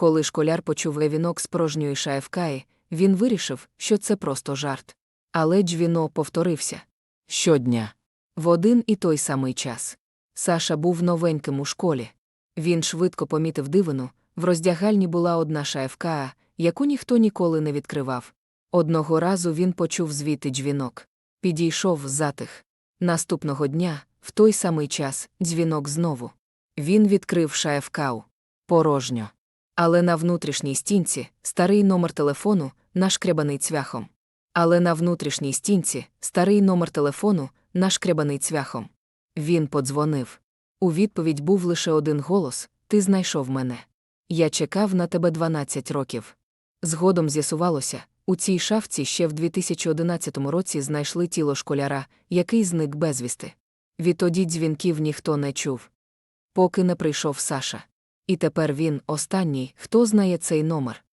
Коли школяр почув вінок з порожньої шафкаї, він вирішив, що це просто жарт. Але дзвіно повторився. Щодня. В один і той самий час. Саша був новеньким у школі. Він швидко помітив дивину, в роздягальні була одна шафка, яку ніхто ніколи не відкривав. Одного разу він почув звідти дзвінок. Підійшов затих. Наступного дня, в той самий час, дзвінок знову. Він відкрив шафкау. Порожньо. Але на внутрішній стінці старий номер телефону, нашкребаний цвяхом. Але на внутрішній стінці старий номер телефону, нашкребаний цвяхом. Він подзвонив. У відповідь був лише один голос: Ти знайшов мене. Я чекав на тебе 12 років. Згодом з'ясувалося, у цій шафці ще в 2011 році знайшли тіло школяра, який зник безвісти. Відтоді дзвінків ніхто не чув. Поки не прийшов Саша. І тепер він останній, хто знає цей номер.